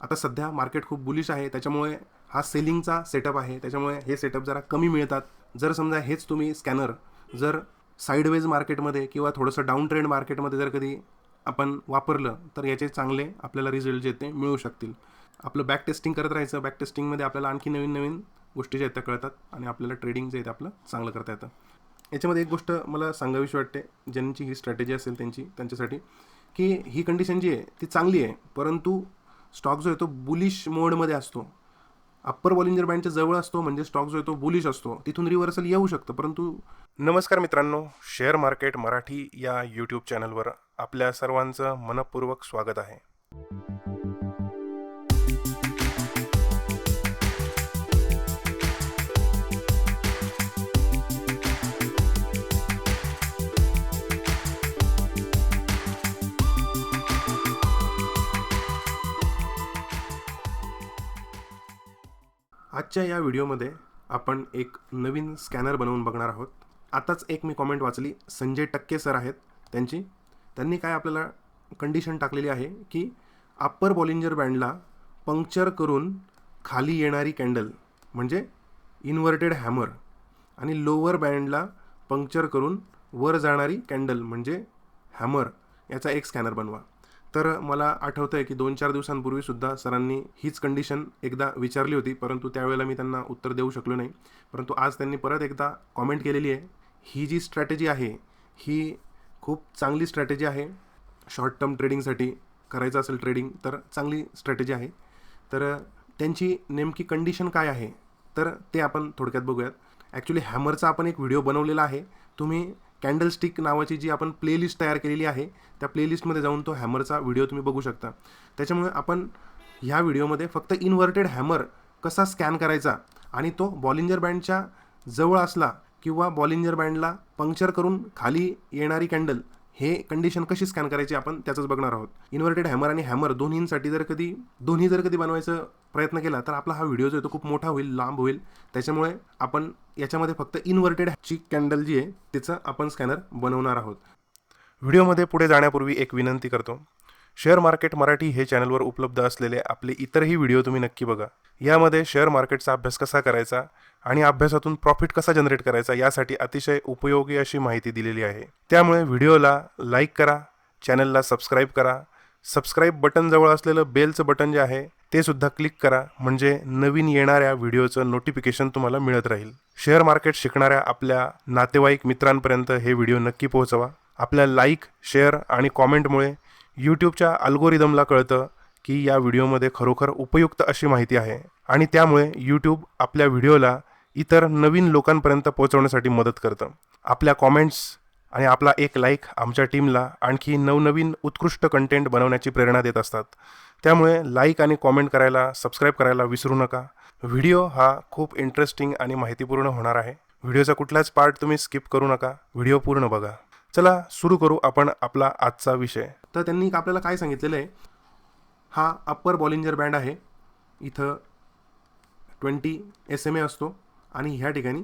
आता सध्या मार्केट खूप बुलिश आहे. त्याच्यामुळे हा सेलिंगचा सेटअप आहे. त्याच्यामुळे हे सेटअप जरा कमी मिळतात. जर समजा हेच तुम्ही स्कॅनर जर साईडवेज मार्केटमध्ये किंवा थोडंसं डाऊन ट्रेंड मार्केटमध्ये जर कधी आपण वापरलं तर याचे चांगले आपल्याला रिझल्ट जे ते मिळू शकतील. आपलं बॅक टेस्टिंग करत राहायचं. बॅक टेस्टिंगमध्ये आपल्याला आणखी नवीन नवीन गोष्टी ज्या आहेत त्या कळतात आणि आपल्याला ट्रेडिंग जे आहे ते आपलं चांगलं करता येतं. याच्यामध्ये एक गोष्ट मला सांगावीशी वाटते. ज्यांची ही स्ट्रॅटेजी असेल त्यांची त्यांच्यासाठी की ही कंडिशन जी आहे ती चांगली आहे परंतु स्टॉक जो आहे तो बुलिश मोडमध्ये असतो. अप्पर बॉलिंजर बँडच्या जवळ असतो म्हणजे स्टॉक जो आहे तो बुलिश असतो. तिथून रिव्हर्सल येऊ शकतं परंतु नमस्कार मित्रांनो शेअर मार्केट मराठी या यूट्यूब चॅनलवर आपल्या सर्वांचं मनपूर्वक स्वागत आहे. आजच्या या व्हिडिओमध्ये आपण एक नवीन स्कॅनर बनवून बघणार आहोत. आताच एक मी कॉमेंट वाचली संजय टक्के सर आहेत त्यांची. त्यांनी काय आपल्याला कंडिशन टाकलेली आहे की अप्पर बॉलिंजर बँडला पंक्चर करून खाली येणारी कॅन्डल म्हणजे इन्व्हर्टेड हॅमर आणि लोअर बँडला पंक्चर करून वर जाणारी कॅन्डल म्हणजे हॅमर याचा एक स्कॅनर बनवा. तर मला आठवतं आहे की दोन चार दिवसांपूर्वीसुद्धा सरांनी हीच कंडिशन एकदा विचारली होती परंतु त्यावेळेला मी त्यांना उत्तर देऊ शकलो नाही. परंतु आज त्यांनी परत एकदा कॉमेंट केलेली आहे. ही जी स्ट्रॅटेजी आहे ही खूप चांगली स्ट्रॅटेजी आहे. शॉर्ट टर्म ट्रेडिंगसाठी करायचं असेल ट्रेडिंग तर चांगली स्ट्रॅटेजी आहे. तर त्यांची नेमकी कंडिशन काय आहे तर ते आपण थोडक्यात बघूयात. ॲक्च्युली हॅमरचा आपण एक व्हिडिओ बनवलेला आहे. तुम्ही कॅन्डलस्टिक नावाची जी आपण प्लेलिस्ट तयार केलेली आहे त्या प्लेलिस्टमध्ये जाऊन तो हॅमरचा व्हिडिओ तुम्ही बघू शकता. त्याच्यामुळे आपण ह्या व्हिडिओमध्ये फक्त इन्व्हर्टेड हॅमर कसा स्कॅन करायचा आणि तो बॉलिंजर बँडच्या जवळ असला किंवा बॉलिंजर बँडला पंक्चर करून खाली येणारी कॅन्डल हे कंडिशन कशी स्कॅन करायची आपण त्याचंच बघणार आहोत. इन्व्हर्टेड हॅमर आणि हॅमर दोन्हींसाठी जर कधी दोन्ही जर कधी बनवायचं प्रयत्न केला तर आपला हा व्हिडिओ जो आहे तो खूप मोठा होईल लांब होईल. त्याच्यामुळे आपण याच्यामध्ये फक्त इन्व्हर्टेडची कॅन्डल जी आहे तिचं आपण स्कॅनर बनवणार आहोत. व्हिडिओमध्ये पुढे जाण्यापूर्वी एक विनंती करतो. शेअर मार्केट मराठी हे चॅनलवर उपलब्ध असलेले आपले इतरही व्हिडिओ तुम्ही नक्की बघा. यामध्ये शेअर मार्केटचा अभ्यास कसा करायचा आणि अभ्यासातून प्रॉफिट कसा जनरेट करायचा यासाठी अतिशय उपयोगी अशी माहिती दिलेली आहे. त्यामुळे व्हिडिओला लाईक करा चॅनलला सबस्क्राईब करा. सबस्क्राईब बटनजवळ असलेलं बेलचं बटन जे आहे ते सुद्धा क्लिक करा. म्हणजे नवीन येणाऱ्या व्हिडिओचं नोटिफिकेशन तुम्हाला मिळत राहील. शेअर मार्केट शिकणाऱ्या आपल्या नातेवाईक मित्रांपर्यंत हे व्हिडिओ नक्की पोहोचवा. आपल्या लाईक शेअर आणि कॉमेंटमुळे यूट्यूबच्या अल्गोरिदमला कळतं की या व्हिडिओमध्ये खरोखर उपयुक्त अशी माहिती आहे. आणि त्यामुळे यूट्यूब आपल्या व्हिडिओला इतर नवीन लोकांपर्यंत पोहोचवण्यासाठी मदत करतं. आपल्या कॉमेंट्स आणि आपला एक लाईक आमच्या टीमला आणखी नवनवीन उत्कृष्ट कंटेंट बनवण्याची प्रेरणा देत असतात. त्यामुळे लाईक आणि कॉमेंट करायला सबस्क्राईब करायला विसरू नका. व्हिडिओ हा खूप इंटरेस्टिंग आणि माहितीपूर्ण होणार आहे. व्हिडिओचा कुठलाच पार्ट तुम्ही स्किप करू नका. व्हिडिओ पूर्ण बघा. चला सुरू करू आपण आपला आजचा विषय. तर त्यांनी आपल्याला काय सांगितलेलं आहे? हा अप्पर बॉलिंजर बँड आहे. इथं ट्वेंटी एस एम ए असतो. आणि ह्या ठिकाणी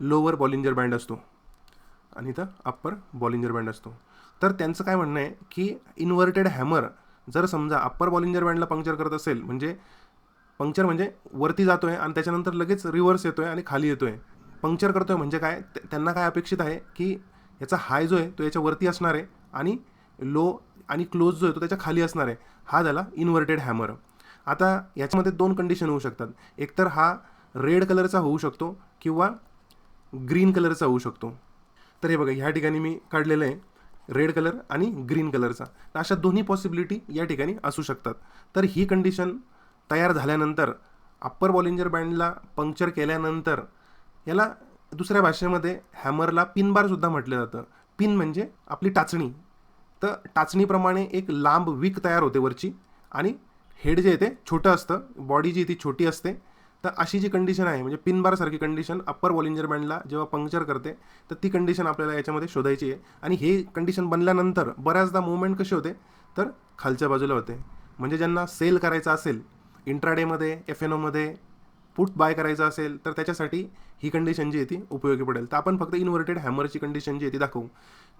लोअर बॉलिंजर बँड असतो. आणि इथं अप्पर बॉलिंजर बँड असतो. तर त्यांचं काय म्हणणं आहे की इन्व्हर्टेड हॅमर जर समजा अप्पर बॉलिंजर बँडला पंक्चर करत असेल म्हणजे पंक्चर म्हणजे वरती जातो आहे आणि त्याच्यानंतर लगेच रिव्हर्स येतो आहे आणि खाली येतो आहे पंक्चर करतो आहे म्हणजे काय? त्यांना काय अपेक्षित आहे की याचा हाय जो आहे तो याच्या वरती असणार आहे आणि लो आणि क्लोज जो आहे तो त्याच्याखाली असणार आहे. हा झाला इन्व्हर्टेड हॅमर आता याच्यामध्ये दोन कंडिशन होऊ शकतात. एकतर हा रेड कलरचा होऊ शकतो किंवा ग्रीन कलरचा होऊ शकतो. तर हे बघा ह्या ठिकाणी मी काढलेलं आहे रेड कलर आणि ग्रीन कलरचा. तर अशा दोन्ही पॉसिबिलिटी या ठिकाणी असू शकतात. तर ही कंडिशन तयार झाल्यानंतर अप्पर बॉलिंजर बँडला पंक्चर केल्यानंतर याला दुसऱ्या भाषेमध्ये हॅमरला पिनबारसुद्धा म्हटलं जातं. पिन म्हणजे आपली टाचणी. तर टाचणीप्रमाणे एक लांब विक तयार होते वरची आणि हेड जे आहे ते छोटं असतं बॉडी जी ती छोटी असते. तर अशी जी कंडिशन आहे म्हणजे पिनबारसारखी कंडिशन अप्पर बॉलिंजर बँडला जेव्हा पंक्चर करते तर ती कंडिशन आपल्याला याच्यामध्ये शोधायची आहे. आणि हे कंडिशन बनल्यानंतर बऱ्याचदा मुवमेंट कशी होते? तर खालच्या बाजूला होते. म्हणजे ज्यांना सेल करायचा असेल इंट्राडेमध्ये एफ एन ओमध्ये पुट बाय करायचं असेल तर त्याच्यासाठी ही कंडिशन जी आहे ती उपयोगी पडेल. तर आपण फक्त इन्व्हर्टेड हॅमरची कंडिशन जी आहे ती दाखवू.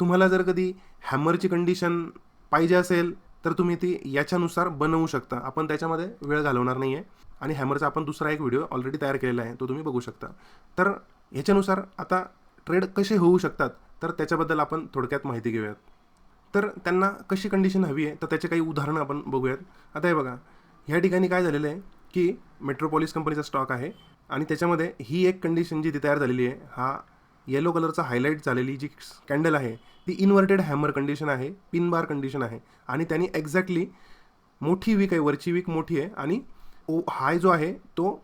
तुम्हाला जर कधी हॅमरची कंडिशन पाहिजे असेल तर तुम्ही ती याच्यानुसार बनवू शकता. आपण त्याच्यामध्ये वेळ घालवणार नाही आहे आणि हॅमरचा आपण दुसरा एक व्हिडिओ ऑलरेडी तयार केलेला आहे तो तुम्ही बघू शकता. तर ह्याच्यानुसार आता ट्रेड कसे होऊ शकतात तर त्याच्याबद्दल आपण थोडक्यात माहिती घेऊयात. तर त्यांना कशी कंडिशन हवी आहे तर त्याचे काही उदाहरणं आपण बघूयात. आता हे बघा ह्या ठिकाणी काय झालेलं आहे की मेट्रोपॉलिस कंपनीचा स्टॉक आहे आणि त्याच्यामध्ये ही एक कंडिशन जी ती तयार झालेली आहे हा येलो कलरचा हायलाईट झालेली जी कॅन्डल आहे ती इन्व्हर्टेड हॅमर कंडिशन आहे पिन बार कंडिशन आहे. आणि त्यांनी एक्झॅक्टली मोठी वीक आहे वरची वीक मोठी आहे आणि ओ हाय जो आहे तो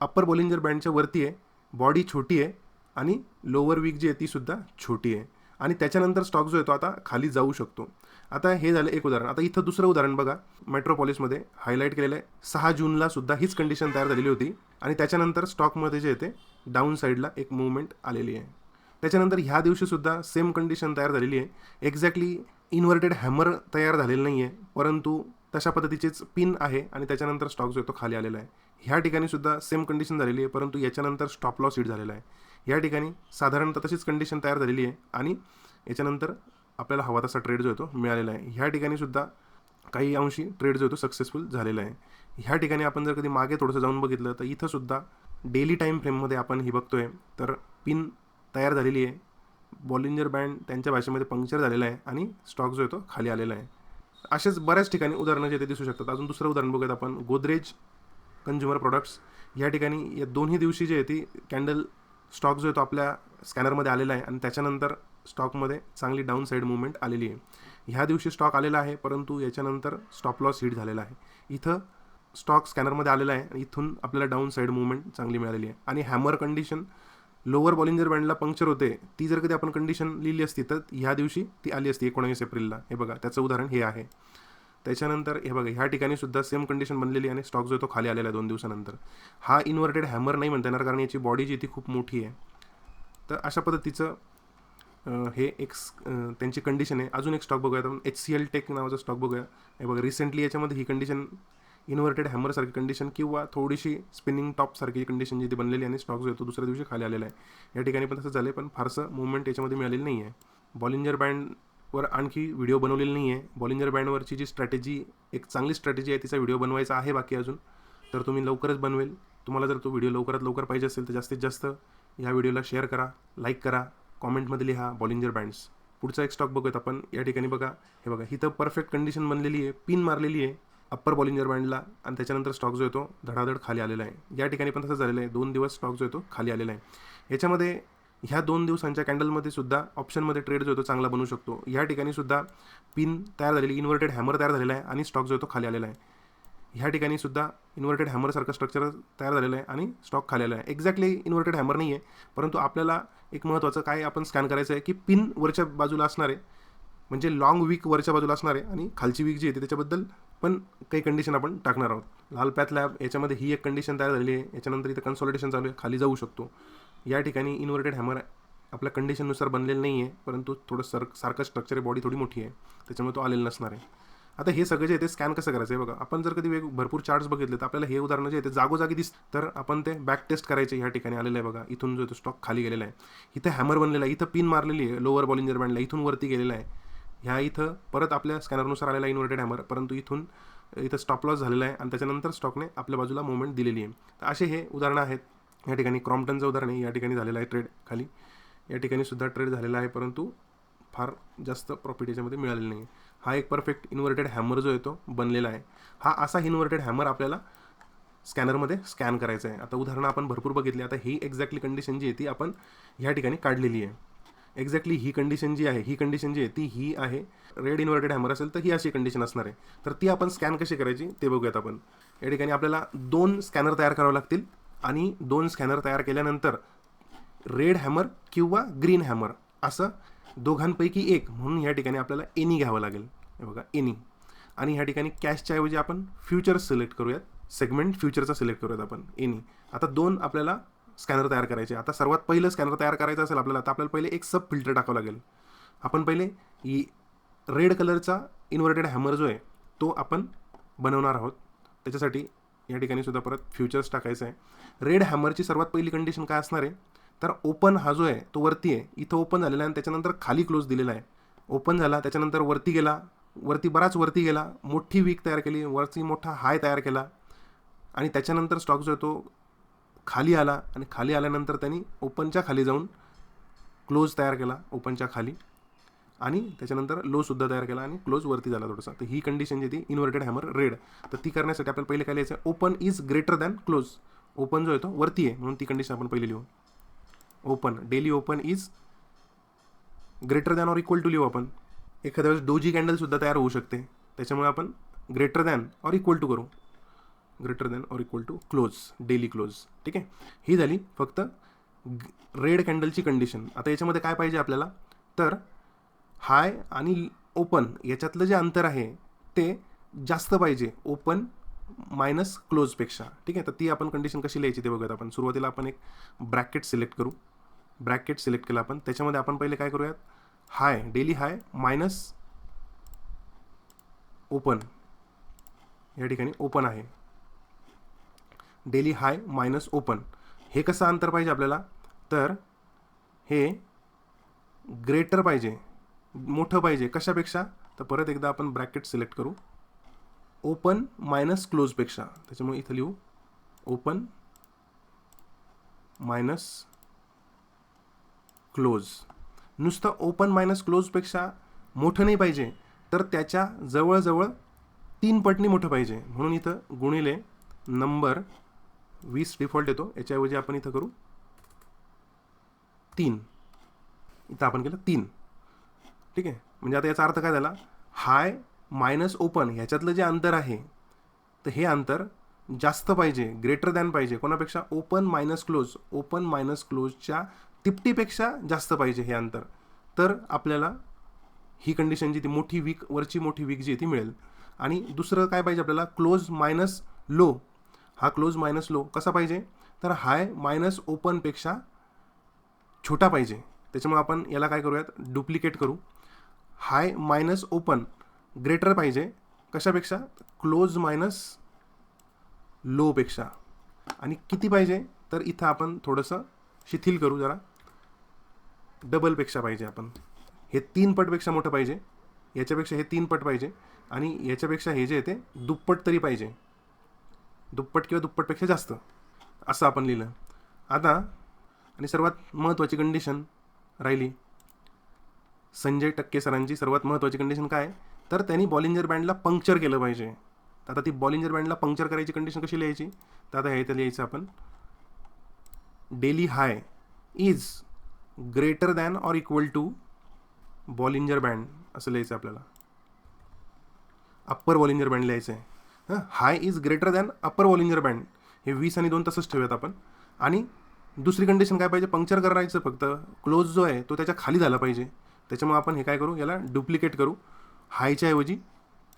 अप्पर बॉलिंजर बँडच्या वरती आहे. बॉडी छोटी आहे आणि लोअर वीक जी आहे तीसुद्धा छोटी आहे. आणि त्याच्यानंतर स्टॉक जो आहे तो आता खाली जाऊ शकतो. आता हे झालं एक उदाहरण. आता इथं दुसरं उदाहरण बघा. मेट्रोपॉलिसमध्ये हायलाईट केलेलं आहे. सहा जूनला सुद्धा हीच कंडिशन तयार झालेली होती. आणि त्याच्यानंतर स्टॉकमध्ये जे येते डाऊन साईडला एक मुवमेंट आलेली आहे. त्याच्यानंतर ह्या दिवशीसुद्धा सेम कंडिशन तयार झालेली आहे. एक्झॅक्टली इन्व्हर्टेड हॅमर तयार झालेलं नाही आहे परंतु तशा पद्धतीचेच पिन आहे आणि त्याच्यानंतर स्टॉक जो आहे तो खाली आलेला आहे. ह्या ठिकाणी सुद्धा सेम कंडिशन झालेली आहे परंतु याच्यानंतर स्टॉप लॉस हिट झालेला आहे. या ठिकाणी साधारणतः तशीच कंडिशन तयार झालेली आहे आणि याच्यानंतर आपल्याला हवा तसा ट्रेड जो येतो मिळालेला आहे. ह्या ठिकाणी सुद्धा काही अंशी ट्रेड जो येतो सक्सेसफुल झालेला आहे. ह्या ठिकाणी आपण जर कधी मागे थोडंसं जाऊन बघितलं तर इथं सुद्धा डेली टाईम फ्रेममध्ये आपण ही बघतोय तर पिन तयार झालेली आहे. बॉलिंजर बँड त्यांच्या भाषेमध्ये पंक्चर झालेला आहे आणि स्टॉक जो आहे तो खाली आलेला आहे. असेच बऱ्याच ठिकाणी उदाहरणं जे ते दिसू शकतात. अजून दुसरं उदाहरण बघूयात आपण. गोदरेज कंझ्युमर प्रोडक्ट्स या ठिकाणी या दोन्ही दिवशी जे आहे ती कॅन्डल स्टॉक जो आहे तो आपल्या स्कॅनरमध्ये आलेला आहे आणि त्याच्यानंतर स्टॉकमध्ये चांगली डाऊन साईड मुवमेंट आलेली आहे. ह्या दिवशी स्टॉक आलेला आहे परंतु याच्यानंतर स्टॉप लॉस हिट झालेला आहे. इथं स्टॉक स्कॅनरमध्ये आलेला आहे आणि इथून आपल्याला डाऊन साईड मुवमेंट चांगली मिळालेली आहे. आणि हॅमर कंडिशन लोअर बॉलिंजर बँडला पंक्चर होते. ती जर कधी आपण कंडिशन लिहिली असती तर ह्या दिवशी ती आली असती एकोणावीस एप्रिलला. हे बघा त्याचं उदाहरण हे आहे. त्याच्यानंतर हे बघा ह्या ठिकाणी सुद्धा सेम कंडिशन बनलेली आणि स्टॉक जो आहे तो खाली आलेला आहे दोन दिवसानंतर. हा इन्व्हर्टेड हॅमर नाही म्हणता येणार कारण याची बॉडी जी ती खूप मोठी आहे. तर अशा पद्धतीचं हे एक त्यांची कंडिशन आहे. अजून एक स्टॉक बघूया आपण एच सी एल टेक नावाचा स्टॉक बघूया. हे बघा रिसेंटली याच्यामध्ये ही कंडिशन इन्व्हर्टेड हॅमरसारखी कंडिशन किंवा थोडीशी स्पिनिंग टॉपसारखी कंडिशन जी ती बनलेली आणि स्टॉक जो दुसऱ्या दिवशी खाली आलेला आहे. या ठिकाणी पण तसं झालं पण फारसं मुवमेंट याच्यामध्ये मिळालेलं नाही आहे बॉलिंजर बँडवर आणखी व्हिडिओ बनवलेला नाही आहे बॉलिंजर बँडवरची जी स्ट्रॅटेजी एक चांगली स्ट्रॅटेजी आहे तिचा व्हिडिओ बनवायचा आहे बाकी अजून. तर तुम्ही लवकरच बनवेल. तुम्हाला जर तो व्हिडिओ लवकरात लवकर पाहिजे असेल तर जास्तीत जास्त या व्हिडिओला शेअर करा लाईक करा कॉमेंटमध्ये लिहा बॉलिंजर बँड्स पुढचा एक स्टॉक बघूयात आपण. या ठिकाणी बघा हे बघा ही तर परफेक्ट कंडिशन बनलेली आहे पिन मारलेली आहे. अप्पर बॉलिंजर बँडला आणि त्याच्यानंतर स्टॉक जो येतो धडाधड खाली आलेला आहे. या ठिकाणी पण तसं झालेलं आहे. दोन दिवस स्टॉक जो येतो खाली आलेला आहे. याच्यामध्ये ह्या दोन दिवसांच्या कॅन्डलमध्ये सुद्धा ऑप्शनमध्ये ट्रेड जो येतो चांगला बनू शकतो. या ठिकाणी सुद्धा पिन तयार झालेली इन्व्हर्टेड हॅमर तयार झालेला आहे आणि स्टॉक जो येतो खाली आलेला आहे. ह्या ठिकाणी सुद्धा इन्व्हर्टेड हॅमरसारखं स्ट्रक्चर तयार झालेलं आहे आणि स्टॉक खाली आलेला आहे. एक्झॅक्टली इन्व्हर्टेड हॅमर नाही आहे परंतु आपल्याला एक महत्त्वाचं काय आपण स्कॅन करायचं आहे की पिन वरच्या बाजूला असणार आहे म्हणजे लॉंग वीक वरच्या बाजूला असणार आहे आणि खालची वीक जी येते त्याच्याबद्दल पण काही कंडिशन आपण टाकणार आहोत. लाल पॅथ लॅब याच्यामध्ये ही एक कंडिशन तयार झालेली आहे. याच्यानंतर इथं कन्सॉलिडेशन चालू आहे. खाली जाऊ शकतो. या ठिकाणी इन्व्हर्टेड हॅमर आपल्या कंडिशननुसार बनलेलं नाही आहे परंतु थोडं सर सारखं स्ट्रक्चर आहे. बॉडी थोडी मोठी आहे. त्याच्यामुळे तो आलेला नसणार आहे. आता हे सगळं जे आहे ते स्कॅन कसं करायचं आहे? बघा. आपण जर कधी वेग भरपूर चार्ट्स बघितले तर आपल्याला हे उदाहरण जे आहे ते जागोजागी दिस तर आपण ते बॅक टेस्ट करायचे ह्या ठिकाणी आलेलं आहे बघा. इथून जो तो स्टॉक खाली गेलेला आहे. इथं हॅमर बनलेला आहे. इथं पिन मारलेली आहे. लोअर बॉलिंजर बँडला इथून वरती गेलेला आहे. ह्या इथं परत आपल्या स्कॅनरनुसार आलेला इन्व्हर्टेड हॅमर परंतु इथून इथं स्टॉप लॉस झालेला आहे आणि त्याच्यानंतर स्टॉकने आपल्या बाजूला मुवमेंट दिलेली आहे. तर असे हे उदाहरणं आहेत. या ठिकाणी क्रॉम्प्टनचं उदाहरण आहे. या ठिकाणी झालेलं आहे ट्रेड खाली. या ठिकाणी सुद्धा ट्रेड झालेला आहे परंतु फार जास्त प्रॉफिट याच्यामध्ये मिळालेलं नाही. आहे हा एक परफेक्ट इन्व्हर्टेड हॅमर जो आहे तो बनलेला आहे. हा असा इन्व्हर्टेड हॅमर आपल्याला स्कॅनरमध्ये स्कॅन करायचा आहे. आता उदाहरणं आपण भरपूर बघितली. आता ही एक्झॅक्टली कंडिशन जी आहे ती आपण ह्या ठिकाणी काढलेली आहे. एक्झॅक्टली ही कंडिशन जी आहे ही कंडिशन जी आहे ती ही आहे. रेड इन्व्हर्टेड हॅमर असेल तर ही अशी कंडिशन असणार आहे. तर ती आपण स्कॅन कशी करायची ते बघूयात आपण. या ठिकाणी आपल्याला दोन स्कॅनर तयार करावे लागतील आणि दोन स्कॅनर तयार केल्यानंतर रेड हॅमर किंवा ग्रीन हॅमर असं दोघांपैकी एक म्हणून ह्या ठिकाणी आपल्याला एनी घ्यावं लागेल. हे बघा एनी आणि ह्या ठिकाणी कॅशच्या ऐवजी आपण फ्युचर्स सिलेक्ट करूयात. सेगमेंट फ्युचरचा सिलेक्ट करूयात आपण एनी आता दोन आपल्याला स्कॅनर तयार करायचे. आता सर्वात पहिलं स्कॅनर तयार करायचं असेल आपल्याला तर आपल्याला पहिले एक सब फिल्टर टाकावं लागेल. आपण पहिले ई रेड कलरचा इन्व्हर्टेड हॅमर जो आहे तो आपण बनवणार आहोत. त्याच्यासाठी या ठिकाणी सुद्धा परत फ्युचर्स टाकायचं आहे. रेड हॅमरची सर्वात पहिली कंडिशन काय असणार आहे? तर ओपन हा जो आहे तो वरती आहे. इथं ओपन झालेला आहे आणि त्याच्यानंतर खाली क्लोज दिलेला आहे. ओपन झाला त्याच्यानंतर वरती गेला. वरती बराच वरती गेला. मोठी वीक तयार केली. वरती मोठा हाय तयार केला. आणि त्याच्यानंतर स्टॉक जो आहे तो खाली आला आणि खाली आल्यानंतर त्यांनी ओपनच्या खाली जाऊन क्लोज तयार केला ओपनच्या खाली. आणि त्याच्यानंतर लोसुद्धा तयार केला आणि क्लोज वरती झाला थोडासा. तर ही कंडिशन जी ती इन्व्हर्टेड हॅमर रेड तर ती करण्यासाठी आपल्याला पहिले काय लिहायचं? Open is greater than close open जो आहे तो वरती आहे म्हणून ती कंडिशन आपण पहिले लिहू. Open daily open is greater than or equal to लिहू आपण. एखाद्या वेळेस डोजी कॅन्डलसुद्धा तयार होऊ शकते. त्याच्यामुळे आपण greater than or equal to करू. Greater than or equal to close daily close ठीक आहे? ही झाली फक्त रेड कॅन्डलची कंडिशन आता याच्यामध्ये काय पाहिजे आपल्याला? तर हाय आणि ओपन याच्यातलं जे अंतर आहे ते जास्त पाहिजे. ओपन मायनस क्लोजपेक्षा ठीक आहे? तर ती आपण कंडिशन कशी लिहायची ते बघत आपण. सुरुवातीला आपण एक ब्रॅकेट सिलेक्ट करू. ब्रॅकेट सिलेक्ट केलं आपण. त्याच्यामध्ये आपण पहिले काय करूयात? High daily high minus open या ठिकाणी ओपन आहे. Daily high minus open. हे कसं अंतर पाहिजे आपल्याला? तर हे ग्रेटर पाहिजे मोठं पाहिजे. कशापेक्षा? तर परत एकदा आपण ब्रॅकेट सिलेक्ट करू. ओपन मायनस क्लोजपेक्षा त्याच्यामुळे इथं लिहू. Open minus close. नुसतं ओपन मायनस क्लोजपेक्षा मोठं नाही पाहिजे. तर त्याच्या जवळजवळ तीन पटनी मोठं पाहिजे. म्हणून इथं गुणिले नंबर वीस डिफॉल्ट येतो. याच्याऐवजी आपण इथं करू तीन. इथं आपण केलं तीन. ठीक आहे? म्हणजे आता याचा अर्थ काय झाला? हाय मायनस ओपन ह्याच्यातलं जे अंतर आहे तर हे अंतर जास्त पाहिजे ग्रेटर दॅन पाहिजे. कोणापेक्षा? Open minus close open minus क्लोजच्या तिपटीपेक्षा जास्त पाहिजे हे अंतर. तर आपल्याला ही कंडिशन जी ती मोठी वीक वरची मोठी वीक जी आहे ती मिळेल. आणि दुसरं काय पाहिजे आपल्याला? क्लोज मायनस लो हा क्लोज मायनस लो कसा पाहिजे? तर हाय मायनस ओपनपेक्षा छोटा पाहिजे. त्याच्यामुळे आपण याला काय करूयात? डुप्लिकेट करू. हाय मायनस ओपन ग्रेटर पाहिजे. कशापेक्षा? क्लोज मायनस लोपेक्षा आणि किती पाहिजे? तर इथं आपण थोडंसं शिथिल करू जरा. डबलपेक्षा पाहिजे आपण. हे तीन पटपेक्षा मोठं पाहिजे. याच्यापेक्षा हे तीन पट पाहिजे. आणि याच्यापेक्षा हे जे आहे ते दुप्पट तरी पाहिजे. दुप्पट किंवा दुप्पटपेक्षा जास्त असं आपण लिहिलं. आता आणि सर्वात महत्त्वाची कंडिशन राहिली. संजय टक्के सरांची सर्वात महत्त्वाची कंडिशन काय? तर त्यांनी बॉलिंजर बँडला पंक्चर केलं पाहिजे. आता ती बॉलिंजर बँडला पंक्चर करायची कंडिशन कशी लिहायची? तर आता हे तर लिहायचं आपण. Daily high is greater than or equal to Bollinger band असं लिहायचं आपल्याला. अप्पर बॉलिंजर बँड लिहायचं आहे हां? High is greater than upper Bollinger band हे वीस आणि दोन तसंच ठेवूयात आपण. आणि दुसरी कंडिशन काय पाहिजे? पंक्चर करायचं फक्त. क्लोज जो आहे तो त्याच्याखाली झाला पाहिजे. त्याच्यामुळे आपण हे काय करू? याला डुप्लिकेट करू. हायच्या ऐवजी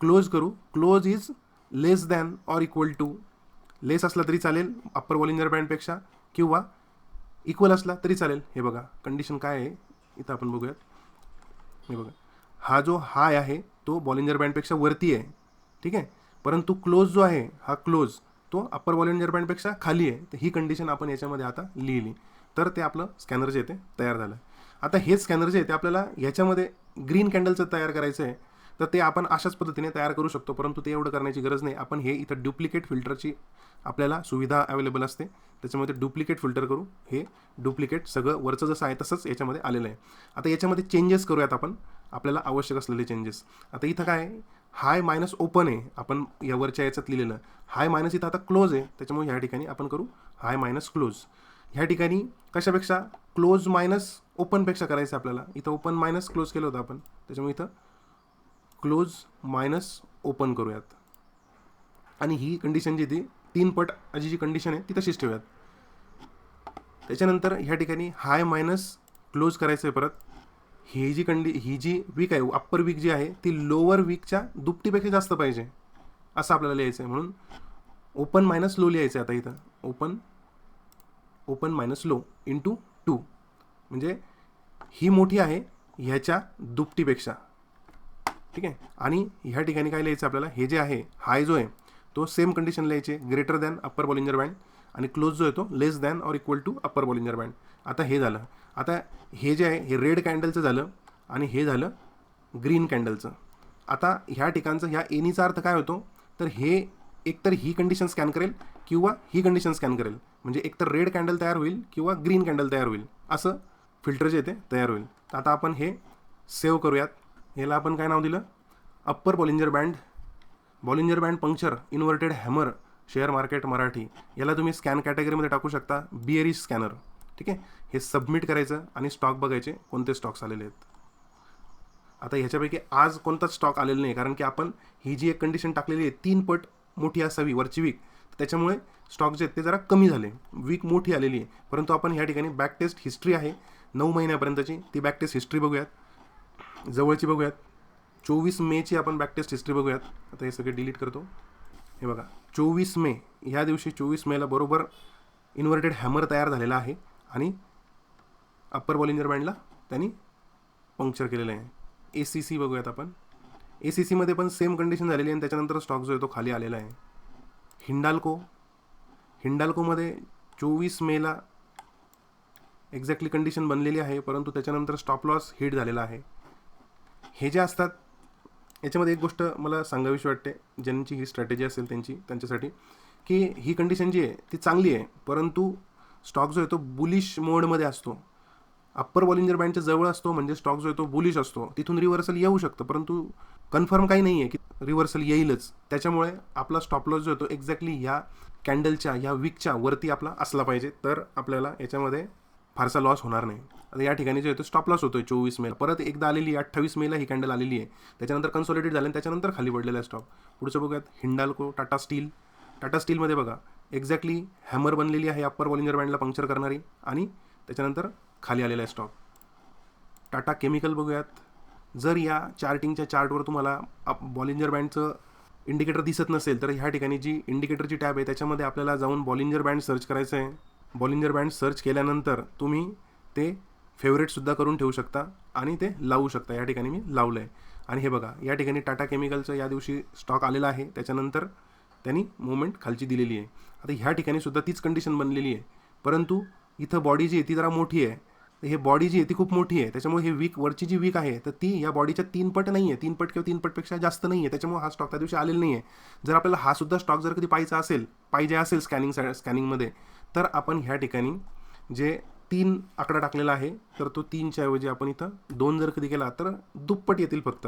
क्लोज करू. Close is less than or equal to less असला तरी चालेल अप्पर वॉलिंजर बँडपेक्षा किंवा इक्वल असला तरी चालेल. हे बघा कंडिशन काय आहे? इथं आपण बघूयात. हे बघा. हा जो हाय आहे तो बॉलिंजर बँडपेक्षा वरती आहे. ठीक आहे? परंतु क्लोज जो आहे हा क्लोज तो अप्पर बॉलिंजर बँडपेक्षा खाली आहे. तर ही कंडिशन आपण याच्यामध्ये आता लिहिली. तर ते आपलं स्कॅनर जे आहे ते तयार झालं. आता हे स्कॅनर जे आहे ते आपल्याला याच्यामध्ये ग्रीन कॅन्डलचं तयार करायचं आहे. तर ते आपण अशाच पद्धतीने तयार करू शकतो. परंतु ते एवढं करण्याची गरज नाही. आपण हे इथं डुप्लिकेट फिल्टरची आपल्याला सुविधा अवेलेबल असते. त्याच्यामध्ये डुप्लिकेट फिल्टर करू. हे डुप्लिकेट सगळं वरचं जसं आहे तसंच याच्यामध्ये आलेलं आहे. आता याच्यामध्ये चेंजेस करूयात आपण. आपल्याला आवश्यक असलेले चेंजेस आता इथं काय हाय मायनस ओपन आहे. आपण या वरच्या याच्यात लिहिलेलं. हाय मायनस इथं आता क्लोज आहे. त्याच्यामुळे ह्या ठिकाणी आपण करू हाय मायनस क्लोज. ह्या ठिकाणी कशापेक्षा? क्लोज मायनस ओपनपेक्षा करायचं आपल्याला. इथं ओपन मायनस क्लोज केलं होतं आपण. त्याच्यामुळे इथं क्लोज मायनस ओपन करूयात. आणि ही कंडिशन जी ती तीन पट अशी जी कंडिशन आहे ती तशीच ठेवूयात. त्याच्यानंतर ह्या ठिकाणी हाय मायनस क्लोज करायचं आहे परत. ही जी कंडी ही जी वीक आहे अप्पर वीक जी आहे ती लोअर वीकच्या दुपटीपेक्षा जास्त पाहिजे. असं आपल्याला लिहायचं आहे म्हणून. ओपन मायनस लो लिहायचं आहे आता इथं. Open open minus low into two म्हणजे ही मोठी आहे ह्याच्या दुपटीपेक्षा. ठीक आहे? आणि ह्या ठिकाणी काय लिहायचं आपल्याला? हे जे आहे हाय जो आहे तो सेम कंडिशन लिहायचे. Greater than upper Bollinger band आणि क्लोज जो आहे तो less than or equal to upper Bollinger band आता हे झालं. आता हे जे आहे हे रेड कॅन्डलचं झालं आणि हे झालं ग्रीन कॅन्डलचं आता ह्या ठिकाणचं ह्या एनीचा अर्थ काय होतो? तर हे एकतर ही कंडिशन स्कॅन करेल किंवा ही कंडिशन स्कॅन करेल. म्हणजे एकतर रेड कॅन्डल तयार होईल किंवा ग्रीन कॅन्डल तयार होईल. असं फिल्टर जे ते तयार होईल. तर आता आपण हे सेव्ह करूयात. ह्याला आपण काय नाव दिलं? Upper Bollinger band Bollinger band puncture inverted hammer share market Marathi याला तुम्ही स्कॅन कॅटेगरीमध्ये टाकू शकता. बिअरिश स्कॅनर ठीक आहे? हे सबमिट करायचं आणि स्टॉक बघायचे कोणते स्टॉक्स आलेले आहेत. आता ह्याच्यापैकी आज कोणताच स्टॉक आलेला नाही कारण की आपण ही जी एक कंडिशन टाकलेली आहे तीन पट मोठी असावी वरची वीक त्याच्यामुळे स्टॉक जे आहेत ते जरा कमी झाले. वीक मोठी आलेली आहे. परंतु आपण ह्या ठिकाणी बॅक टेस्ट हिस्ट्री आहे. नऊ महिन्यापर्यंतची ती बॅक टेस्ट हिस्ट्री बघूयात. जवळची बघूयात. चोवीस मेची आपण बॅक टेस्ट हिस्ट्री बघूयात. आता हे सगळे डिलीट करतो. हे बघा. चोवीस मे ह्या दिवशी चोवीस मेला बरोबर इन्व्हर्टेड हॅमर तयार झालेला आहे. आणि अप्पर बॉलिंजर बँडला त्यांनी पंक्चर केलेलं आहे. ए सी सी बघूयात आपण. ए सी सीमध्ये पण सेम कंडिशन झालेली आहे आणि त्याच्यानंतर स्टॉक जो आहे तो खाली आलेला आहे. हिंडाल्को. हिंडाल्कोमध्ये चोवीस मेला एक्झॅक्टली कंडिशन बनलेली आहे परंतु त्याच्यानंतर स्टॉप लॉस हिट झालेला आहे. हे जे असतात याच्यामध्ये एक गोष्ट मला सांगावीशी वाटते ज्यांची ही स्ट्रॅटेजी असेल त्यांची त्यांच्यासाठी की ही कंडिशन जी आहे ती चांगली आहे परंतु स्टॉक जो आहे तो बुलिश मोडमध्ये असतो. अप्पर बॉलिंजर बँडच्या जवळ असतो म्हणजे स्टॉक जो आहे तो बुलिश असतो. तिथून रिव्हर्सल येऊ शकतं परंतु कन्फर्म काही नाही आहे की रिव्हर्सल येईलच. त्याच्यामुळे आपला स्टॉप लॉस जो आहे तो एक्झॅक्टली ह्या कॅन्डलच्या ह्या वीकच्या वरती आपला असला पाहिजे. तर आपल्याला याच्यामध्ये फारसा लॉस होणार नाही. आता या ठिकाणी जो आहे तो स्टॉप लॉस होतोय चोवीस मेला परत एकदा आलेली आहे अठ्ठावीस मेला ही कॅन्डल आलेली आहे. त्याच्यानंतर कन्सॉलिडेट झाले आणि त्याच्यानंतर खाली पडलेला आहे स्टॉक पुढचं बघूयात हिंडाल्को टाटा स्टील. टाटा स्टीलमध्ये बघा एक्झॅक्टली हॅमर बनलेली आहे अप्पर बॉलिंजर बँडला पंक्चर करणारी आणि त्याच्यानंतर खाली आलेला आहे स्टॉक. टाटा केमिकल बघूयात. जर या चार्टिंगच्या चार्टवर तुम्हाला बॉलिंजर बँडचं इंडिकेटर दिसत नसेल तर ह्या ठिकाणी जी इंडिकेटरची टॅब आहे त्याच्यामध्ये आपल्याला जाऊन बॉलिंजर बँड सर्च करायचं आहे बॉलिंजर बँड सर्च केल्यानंतर तुम्ही ते फेवरेटसुद्धा करून ठेवू शकता आणि ते लावू शकता. या ठिकाणी मी लावलं आहे आणि हे बघा या ठिकाणी टाटा केमिकलचं या दिवशी स्टॉक आलेला आहे. त्याच्यानंतर त्यांनी मुवमेंट खालची दिलेली आहे. आता ह्या ठिकाणी सुद्धा तीच कंडिशन बनलेली आहे. परंतु इथं बॉडी जी आहे ती जरा मोठी आहे. तर हे बॉडी जी आहे ती खूप मोठी आहे. त्याच्यामुळे हे वीक वरची जी वीक आहे तर ती या बॉडीच्या तीन पट नाही आहे तीन पट किंवा तीन पटपेक्षा जास्त नाही आहे त्याच्यामुळे हा स्टॉक त्या दिवशी आलेला नाही आहे जर आपल्याला हा सुद्धा स्टॉक जर कधी पाहिजे असेल पाहिजे असेल स्कॅनिंग स्कॅनिंगमध्ये तर आपण ह्या ठिकाणी जे तीन आकडा टाकलेला आहे तर तो तीनच्या ऐवजी आपण इथं दोन जर कधी केला तर दुप्पट येतील फक्त.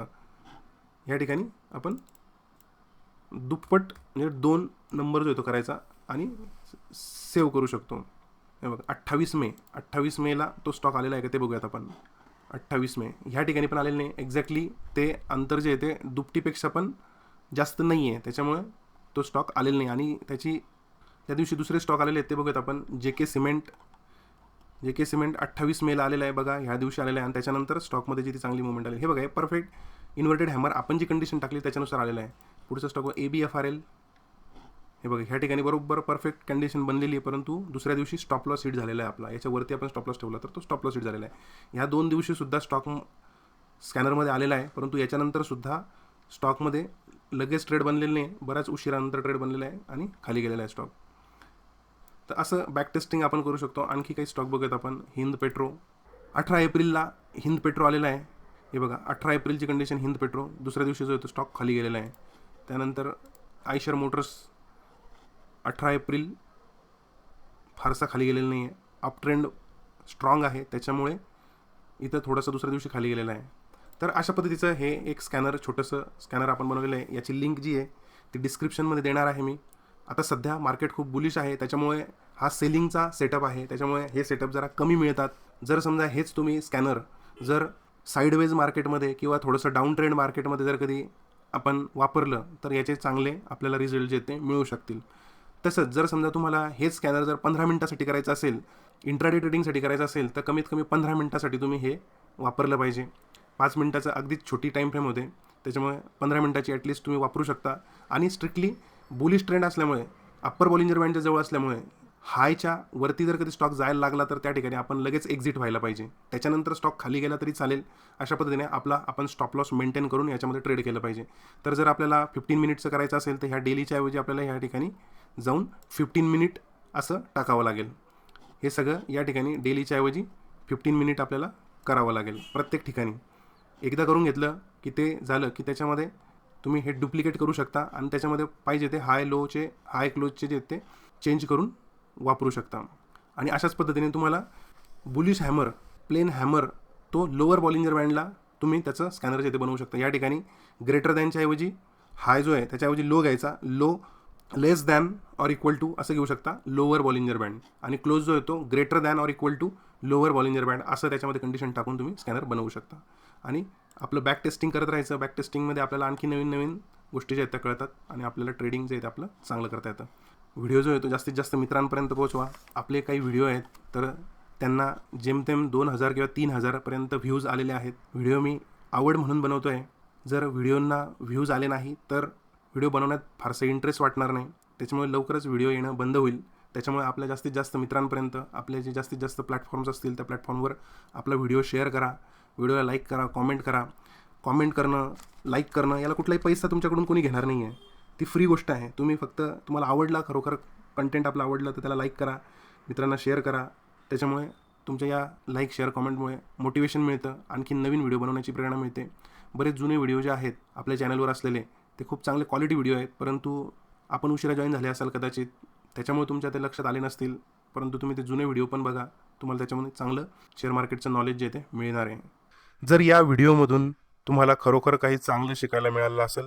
ह्या ठिकाणी आपण दुप्पट म्हणजे दोन नंबर जो येतो करायचा आणि सेव्ह करू शकतो. हे बघा अठ्ठावीस मे अठ्ठावीस मेला तो स्टॉक आलेला आहे का ते बघूयात आपण. अठ्ठावीस मे ह्या ठिकाणी पण आलेलं नाही. एक्झॅक्टली ते अंतर जे आहे ते दुपटीपेक्षा पण जास्त नाही आहे त्याच्यामुळे तो स्टॉक आलेला नाही. आणि त्याची त्या दिवशी दुसरे स्टॉक आलेले आहेत ते बघूयात आपण. जे के सिमेंट जे के सिमेंट अठ्ठावीस मेला आलेलं आहे बघा ह्या दिवशी आलेला आहे. आणि त्याच्यानंतर स्टॉकमध्ये जी ती चांगली मुवमेंट आली. हे बघा हे परफेक्ट इन्व्हर्टेड हॅमर आपण जी कंडिशन टाकली त्याच्यानुसार आलेलं आहे. पुढचं stock A B F R L हे बघा ह्या ठिकाणी बरोबर परफेक्ट कंडिशन बनलेली आहे परंतु दुसऱ्या दिवशी स्टॉप लॉस हिट झालेला आहे आपला. याच्यावरती आपण स्टॉप लॉस ठेवला तर तो स्टॉप लॉस हिट झालेला आहे. ह्या दोन दिवशीसुद्धा स्टॉक स्कॅनरमध्ये आलेला आहे परंतु याच्यानंतरसुद्धा स्टॉकमध्ये लगेच ट्रेड बनलेलं नाही. बऱ्याच उशिरानंतर ट्रेड बनलेला आहे आणि खाली गेलेला आहे स्टॉक तर असं बॅक टेस्टिंग आपण करू शकतो. आणखी काही स्टॉक बघूयात आपण. हिंद पेट्रो. अठरा एप्रिलला हिंद पेट्रो आलेला आहे. हे बघा अठरा एप्रिलची कंडिशन हिंद पेट्रो. दुसऱ्या दिवशी जो आहे तो स्टॉक खाली गेलेला आहे. त्यानंतर आयशर मोटर्स अठरा एप्रिल फारसा खाली गेलेला नाही आहे अपट्रेंड स्ट्रॉंग आहे. त्याच्यामुळे इथं थोडंसं दुसऱ्या दिवशी खाली गेलेला आहे. तर अशा पद्धतीचं हे एक स्कॅनर छोटंसं स्कॅनर आपण बनवलेलं आहे. याची लिंक जी आहे ती डिस्क्रिप्शनमध्ये देणार आहे मी. आता सध्या मार्केट खूप बुलिश आहे. त्याच्यामुळे हा सेलिंगचा सेटअप आहे. त्याच्यामुळे हे सेटअप जरा कमी मिळतात. जर समजा हेच तुम्ही स्कॅनर जर साईडवेज मार्केटमध्ये किंवा थोडंसं डाऊन ट्रेंड मार्केटमध्ये जर कधी आपण वापरलं तर याचे चांगले आपल्याला रिझल्ट जे ते मिळू शकतील. तसंच जर समजा तुम्हाला हेच स्कॅनर जर पंधरा मिनटासाठी करायचं असेल इंट्राडे ट्रेडिंगसाठी करायचं असेल तर कमीत कमी पंधरा मिनटासाठी तुम्ही हे वापरलं पाहिजे. पाच मिनटाचं अगदीच छोटी टाईम फ्रेम होते. त्याच्यामुळे पंधरा मिनटाची ॲटलिस्ट तुम्ही वापरू शकता. आणि स्ट्रिक्टली बुलिश ट्रेंड असल्यामुळे अप्पर बॉलिंजर बँडच्या जवळ असल्यामुळे हायच्या वरती जर कधी स्टॉक जायला लागला तर त्या ठिकाणी आपण लगेच एक्झिट व्हायला पाहिजे. त्याच्यानंतर स्टॉक खाली गेला तरी चालेल. अशा पद्धतीने आपला आपण स्टॉप लॉस मेंटेन करून याच्यामध्ये ट्रेड केलं पाहिजे. तर जर आपल्याला फिफ्टीन मिनिटचं करायचं असेल तर ह्या डेलीच्या ऐवजी आपल्याला ह्या ठिकाणी जाऊन फिफ्टीन मिनिट असं टाकावं लागेल. हे सगळं या ठिकाणी डेलीच्या ऐवजी फिफ्टीन मिनिट आपल्याला करावं लागेल. प्रत्येक ठिकाणी. एकदा करून घेतलं की ते झालं की त्याच्यामध्ये तुम्ही हे डुप्लिकेट करू शकता आणि त्याच्यामध्ये पाहिजे ते हाय लोचे हाय क्लोजचे जे आहेत ते चेंज करून वापरू शकता. आणि अशाच पद्धतीने तुम्हाला बुलिश हॅमर प्लेन हॅमर तो लोअर बॉलिंजर बँडला तुम्ही त्याचं स्कॅनर इथे बनवू शकता. या ठिकाणी ग्रेटर दॅनच्या ऐवजी हाय जो आहे त्याच्याऐवजी लो घ्यायचा. Low less than or equal to असं घेऊ शकता लोअर बॉलिंजर बँड आणि क्लोज जो येतो greater than or equal to lower Bollinger band असं त्याच्यामध्ये कंडिशन टाकून तुम्ही स्कॅनर बनवू शकता. आणि आपलं बॅक टेस्टिंग करत राहायचं. बॅक टेस्टिंगमध्ये आपल्याला आणखी नवीन नवीन गोष्टी ज्या आहेत त्या कळतात आणि आपल्याला ट्रेडिंग जे आहे ते आपलं चांगलं करता येतं. व्हिडिओ जो आहे तो जास्तीत जास्त मित्रांपर्यंत पोहोचवा. आपले काही व्हिडिओ आहेत तर त्यांना जेमतेम दोन हजार किंवा तीन हजारपर्यंत व्ह्यूज आलेले आहेत. व्हिडिओ मी आवड म्हणून बनवतो आहे जर व्हिडिओंना व्ह्यूज आले नाही तर व्हिडिओ बनवण्यात फारसं इंटरेस्ट वाटणार नाही. त्याच्यामुळे लवकरच व्हिडिओ येणं बंद होईल. त्याच्यामुळे आपल्या जास्तीत जास्त मित्रांपर्यंत आपले जे जास्तीत जास्त प्लॅटफॉर्म्स असतील त्या प्लॅटफॉर्मवर आपला व्हिडिओ शेअर करा. व्हिडिओला लाईक करा कॉमेंट करा. कॉमेंट करणं लाईक करणं याला कुठलाही पैसा तुमच्याकडून कोणी घेणार नाही आहे ती फ्री गोष्ट आहे. तुम्ही फक्त तुम्हाला आवडला खरोखर कंटेंट आपलं आवडला तर त्याला लाईक करा मित्रांना शेअर करा. त्याच्यामुळे तुमच्या या लाईक शेअर कॉमेंटमुळे मोटिवेशन मिळतं. आणखी नवीन व्हिडिओ बनवण्याची प्रेरणा मिळते. बरेच जुने व्हिडिओ जे आहेत आपल्या चॅनलवर असलेले ते खूप चांगले क्वालिटी व्हिडिओ आहेत. परंतु आपण उशिरा जॉईन झाले असाल कदाचित त्याच्यामुळे तुमच्या ते लक्षात आले नसतील. परंतु तुम्ही ते जुने व्हिडिओ पण बघा. तुम्हाला त्याच्यामध्ये चांगलं शेअर मार्केटचं नॉलेज जे आहे ते मिळणार आहे. जर या व्हिडिओमधून तुम्हाला खरोखर काही चांगलं शिकायला मिळालं असेल